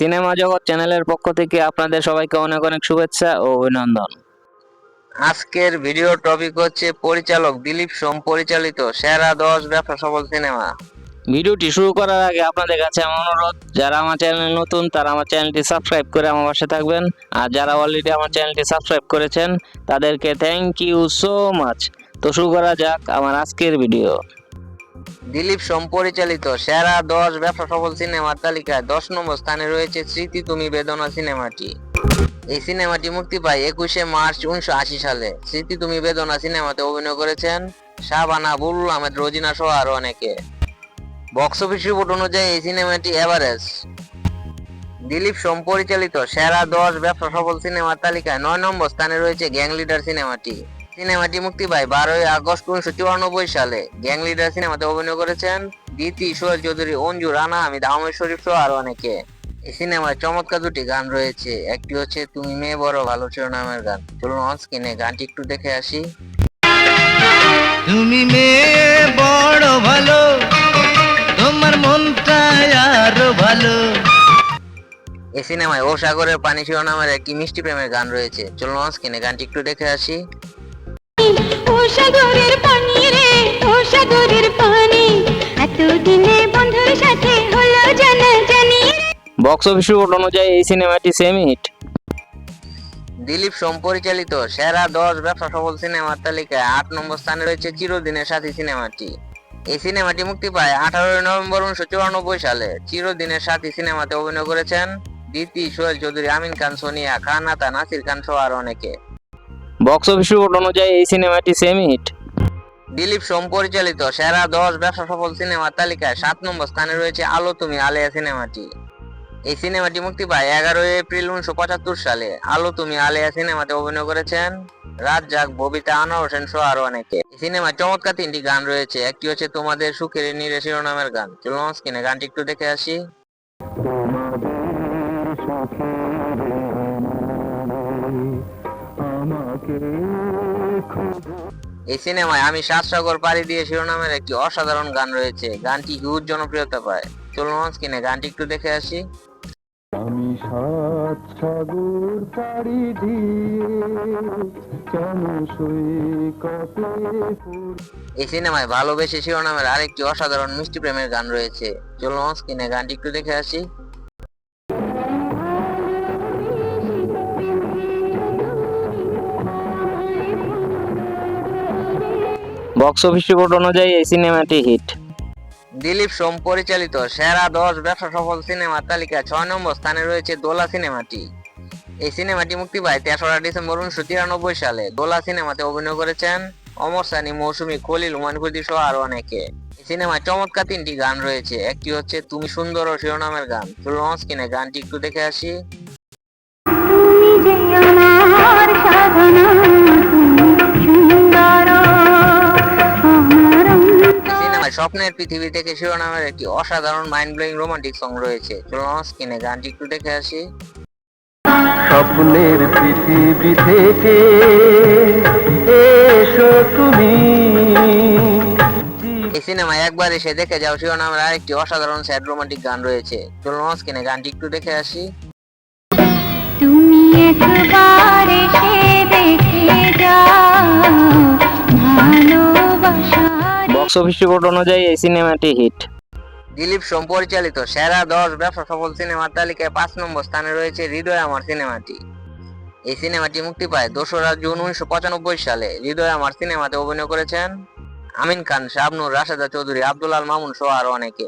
Cinema জগৎ চ্যানেলের পক্ষ থেকে আপনাদের সবাইকে অনেক অনেক শুভেচ্ছা ও অভিনন্দন। আজকের ভিডিও টপিক হচ্ছে পরিচালক দিলীপ সোম পরিচালিত সেরা দশ ব্যবসা সফল সিনেমা। ভিডিওটি শুরু করার আগে আপনাদের কাছে আমার অনুরোধ যারা আমার চ্যানেলে নতুন তারা আমার চ্যানেলটি সাবস্ক্রাইব করে আমার পাশে থাকবেন। আর যারা অলরেডি আমার চ্যানেলটি সাবস্ক্রাইব করেছেন তাদেরকে থ্যাংক ইউ সো মাচ তো শুরু করা যাক আমার আজকের ভিডিও। দিলীপ সোম পরিচালিত সেরা দশ ব্যবসা সফল সিনেমার তালিকায় দশ নম্বর স্থানে রয়েছে স্মৃতি তুমি বেদনা সিনেমাটি। এই সিনেমাটি মুক্তি পায় একুশে মার্চ উনিশশো আশি সালে। স্মৃতি তুমি বেদনা সিনেমাতে অভিনয় করেছেন শাবানা, বুলুল আহমেদ, রোজিনা সহ আরও অনেকে। বক্স অফিস রিপোর্ট অনুযায়ী এই সিনেমাটি এভারেজ দিলীপ সোম পরিচালিত সেরা দশ ব্যবসা সফল সিনেমার তালিকায় নয় নম্বর স্থানে রয়েছে গ্যাং লিডার সিনেমাটি। সিনেমাটি মুক্তি পায়। বারোই আগস্ট উনিশশো চুরানব্বই সালে। গ্যাং লিডার সিনেমাতে অভিনয় করেছেন দিতি সোহেল চৌধুরী অঞ্জু রানা আহমেদ আহমেদ শরীফ সহ আরও অনেকে। এই সিনেমায় চমৎকার দুটি গান রয়েছে। একটি হচ্ছে তুমি মেয়ে বড় ভালো শিরোনামের গান। চলুন অন স্ক্রিনে গানটি একটু দেখে আসি। তুমি মেয়ে বড় ভালো। তোমার মনটা আরও ভালো। এই সিনেমায় ও সাগরের পানি শিরোনামের একটি মিষ্টি প্রেমের গান রয়েছে। চলুন অন স্ক্রিনে গানটি একটু দেখে আসি। সাগরের পানি রে ও সাগরের পানি। এতদিনে বন্ধুর সাথে হলো জানা জানি বক্স অফিস রিপোর্ট অনুযায়ী এই সিনেমাটি সেমি হিট দিলীপ সোম পরিচালিত সেরা দশ ব্যবসা সফল সিনেমার তালিকায় আট নম্বর স্থানে রয়েছে চিরদিনের সাথী সিনেমাটি। এই সিনেমাটি মুক্তি পায় আঠারোই নভেম্বর উনিশশো চুরানব্বই সালে। চিরদিনের সাথী সিনেমাতে অভিনয় করেছেন দিতি সোহেল চৌধুরী আমিন খান সোনিয়া খান আতা নাসির খান সহ আর অনেকে। বক্স অফিস রিপোর্ট অনুযায়ী এই সিনেমাটি সেমি হিট দিলীপ সোম পরিচালিত সেরা দশ ব্যবসা সফল সিনেমার তালিকায় সাত নম্বর স্থানে রয়েছে আলো তুমি আলেয়া সিনেমাটি। এই সিনেমাটি মুক্তি পায় এগারোই এপ্রিল উনিশশো পঁচাত্তর সালে। আলো তুমি আলেয়া সিনেমাতে অভিনয় করেছেন রাজ্জাক, ববিতা, আনোয়ার হোসেন সহ আরও অনেকে। এই সিনেমায় চমৎকার তিনটি গান রয়েছে। একটি হচ্ছে তোমাদের সুখের নীরে শিরোনামের গান। চলুন স্ক্রিনে গানটি একটু দেখে আসি। এই সিনেমায় আমি সাত সাগর পাড়ি দিয়ে শিরোনামের একটি অসাধারণ গান রয়েছে। গানটি হিউজ জনপ্রিয়তা পায়। চলুন স্ক্রিনে গানটি একটু দেখে আসি। আমি সাত সাগর পাড়ি দিয়ে কেন সৈকতে এই সিনেমায় ভালোবেসে শিরোনামের আরেকটি অসাধারণ মিষ্টি প্রেমের গান রয়েছে। চলুন স্ক্রিনে গানটি একটু দেখে আসি। বক্স অফিস রিপোর্ট অনুযায়ী এই সিনেমাটি হিট দিলীপ সোম পরিচালিত সেরা দশ ব্যবসা সফল সিনেমার তালিকায় ছয় নম্বর স্থানে রয়েছে দোলা সিনেমাটি এই সিনেমাটি মুক্তি পায় তেসরা ডিসেম্বর উনিশশো তিরানব্বই সালে। দোলা সিনেমাতে অভিনয় করেছেন অমর সানি মৌসুমী খলিল হুমায়ুন সহ আরও অনেকে। এই সিনেমায় চমৎকার তিনটি গান রয়েছে। একটি হচ্ছে তুমি সুন্দর ও শিরোনামের গান। চলুন স্ক্রিনে গানটি একটু দেখে আসি। তুমি যে আমার সাধনা। স্বপ্নের পৃথিবী থেকে শিরোনামের একটি অসাধারণ মাইন্ড ব্লোয়িং রোমান্টিক সং রয়েছে চলুন স্ক্রিনে গানটি একটু দেখে আসি। স্বপ্নের পৃথিবী থেকে এসো তুমি। এই সিনেমায় একবার এসে দেখে যাও শিরোনামের আরেকটি অসাধারণ স্যাড রোমান্টিক গান রয়েছে। চলুন স্ক্রিনে গানটি একটু দেখে আসি। তুমি একবার এসে দেখে যাও ভালোবাসার বক্স অফিস রিপোর্ট অনুযায়ী এই সিনেমাটি হিট দিলীপ সোম পরিচালিত সেরা দশ ব্যবসা সফল সিনেমার তালিকায় পাঁচ নম্বর স্থানে রয়েছে হৃদয় আমার সিনেমাটি এই সিনেমাটি মুক্তি পায় দোসরা জুন উনিশশো পঁচানব্বই সালে। হৃদয় আমার সিনেমাতে অভিনয় করেছেন আমিন খান শাবনুর রাশেদা চৌধুরী আব্দুলাল মামুন সহ আরও অনেকে।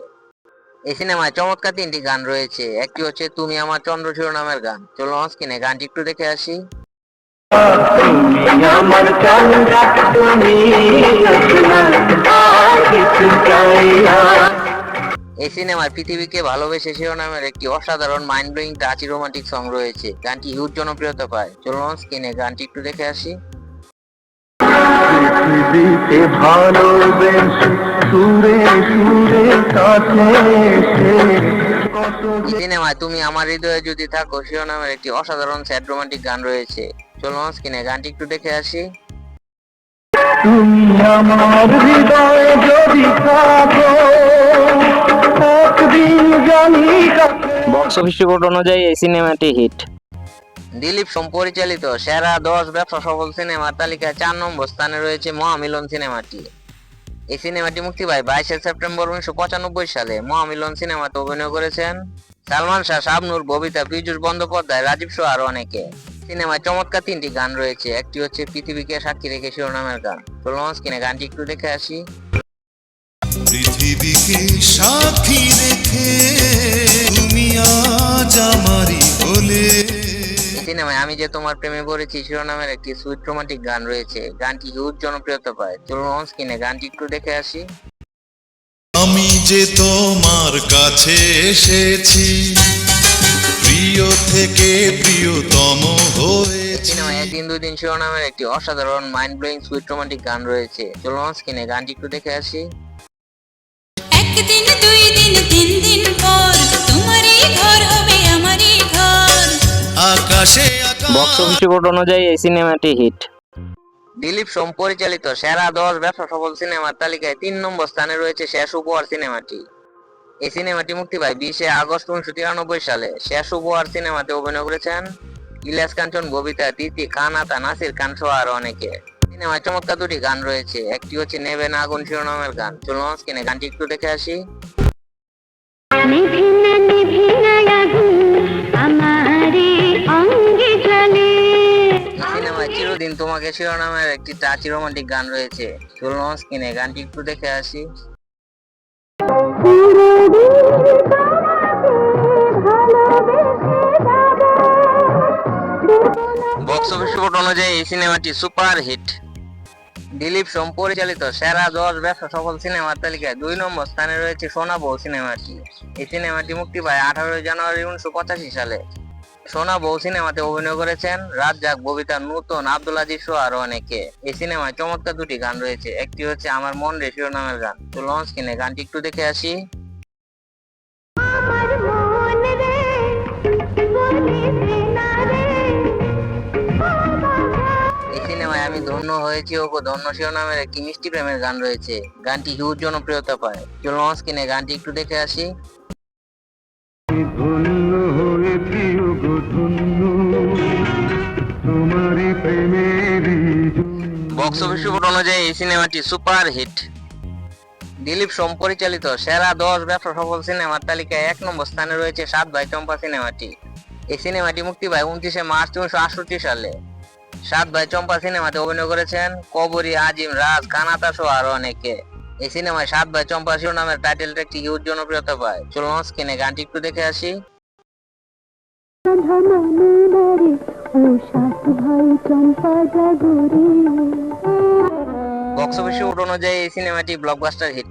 এই সিনেমায় চমৎকার তিনটি গান রয়েছে। একটি হচ্ছে তুমি আমার চন্দ্র শিরোনামের গান। চলো স্ক্রিনে গানটি একটু দেখে আসি। তুমি আমার চন্দ্রা তুমি কিছু চাই না এই সিনেমার পৃথিবীকে ভালোবেসে শিরোনামের একটি অসাধারণ mind blowing touchy romantic song রয়েছে। গানটি হিউজ জনপ্রিয়তা পায়। চলুন স্ক্রিনে গানটি একটু দেখে আসি। পৃথিবীতে ভালোবেসে সুরে সুরে কাছে সিনেমায় তুমি আমার হৃদয়ে যদি থাকো শিরোনামের একটি অসাধারণ স্যাড রোমান্টিক গান রয়েছে। চলুন স্ক্রিনে গানটি একটু দেখে আসি। তুমি আমার হৃদয়ে যদি থাকো একদিন জানি বক্স অফিস রিপোর্ট অনুযায়ী এই সিনেমাটি হিট দিলীপ সোম পরিচালিত সেরা দশ ব্যবসা সফল সিনেমার তালিকায় চার নম্বর স্থানে রয়েছে মহামিলন সিনেমাটি। এই সিনেমাটি মুক্তি পায় বাইশে সেপ্টেম্বর উনিশশো পঁচানব্বই সালে। মহামিলন সিনেমাতে অভিনয় করেছেন সালমান শাহ শাবনুর ববিতা পীযুষ বন্দ্যোপাধ্যায় রাজীব সহ আরও অনেকে। সিনেমায় চমৎকার তিনটি গান রয়েছে। একটি হচ্ছে পৃথিবীকে সাক্ষী রেখে শিরোনামের গান। তো লঞ্চ কিনে গানটি একটু দেখে আসি। পৃথিবীকে সাক্ষী রেখে তুমি আজ আমারই হলে সিনেমায় আমি যে তোমার প্রেমে পড়েছি শিরোনামের একটি সুইট রোমান্টিক গান রয়েছে। গানটি হিউজ জনপ্রিয়তা পায়। চলুন লঞ্চ কিনে গানটি একটু দেখে আসি। আমি যে তোমার কাছে এসেছি প্রিয় থেকে প্রিয়তম একদিন দুই দিন শিরোনামের একটি অসাধারণ মাইন্ড ব্লোয়িং সুইট রোমান্টিক গান রয়েছে। চলুন লঞ্চ কিনে গানটি একটু দেখে আসি। একদিন দুই দিন তিন দিন পর তোমারই ঘর হবে আমারই ঘর। আকাশে বক্স অফিস রিপোর্ট অনুযায়ী এই সিনেমাটি হিট দিলীপ সোম পরিচালিত সেরা দশ ব্যবসা সফল সিনেমার তালিকায় তিন নম্বর স্থানে রয়েছে শেষ উপহার সিনেমাটি এই সিনেমাটি মুক্তি পায় বিশে আগস্ট উনিশশো তিরানব্বই সালে। শেষ উপহার সিনেমাতে অভিনয় করেছেন ইলিয়াস কাঞ্চন ববিতা তিতি খান আতা নাসির খান সহ আরও অনেকে। সিনেমায় চমৎকার দুটি গান রয়েছে। একটি হচ্ছে নেবে না আগুন শিরোনামের গান। চলুন স্ক্রিনে গানটি একটু দেখে আসি। সিনেমায় চিরদিন তোমাকে শিরোনামের একটি টাচি রোমান্টিক গান রয়েছে। চলুন স্ক্রিনে গানটি একটু দেখে আসি। অফিস রিপোর্ট অনুযায়ী এই সিনেমাটি সুপার হিট দিলীপ সোম পরিচালিত সেরা দশ ব্যবসা সফল সিনেমার তালিকায় দুই নম্বর স্থানে রয়েছে সোনাবাউ সিনেমাটি এই সিনেমাটি মুক্তি পায় আঠারোই জানুয়ারি উনিশশো পঁচাশি সালে। সোনা বউ সিনেমাতে অভিনয় করেছেন রাজ্জাক, ববিতা, নূতন, আব্দুল আজিজ আরও অনেকে। এই সিনেমায় চমৎকার দুটি গান রয়েছে। একটি হচ্ছে আমার মন রে শিরোনামের গান। তো লঞ্চ কিনে গানটি একটু দেখে আসি। আমার মন রে, বলিস না। হয়েছি ও গো ধন্য শিরোনামের একটি মিষ্টি প্রেমের গান রয়েছে। গানটি হিউজ জনপ্রিয়তা পায়। চলো লঞ্চ কিনে গানটি একটু দেখে আসি। ধন্য হয়েছি গো ধন্য। তোমারই জন্য। বক্স অফিস অনুযায়ী এই সিনেমাটি সুপার হিট। দিলীপ সোম পরিচালিত সেরা দশ ব্যবসা সফল সিনেমার তালিকায় এক নম্বর স্থানে রয়েছে সাত ভাই চম্পা সিনেমাটি। এই সিনেমাটি মুক্তি পায় উনত্রিশে মার্চ উনিশশো আটষট্টি সালে। সাত ভাই চম্পা সিনেমাতে অভিনয় করেছেন কবরী, আজিম, রাজ, কানাতা সহ আরও অনেকে। এই সিনেমায় সাত ভাই চম্পা শিরোনামের টাইটেলটা একটি হিউজ জনপ্রিয়তা পায়। চলুন স্ক্রিনে গানটি একটু দেখে আসি। বক্স অফিস রিপোর্ট অনুযায়ী এই সিনেমাটি ব্লকবাস্টার হিট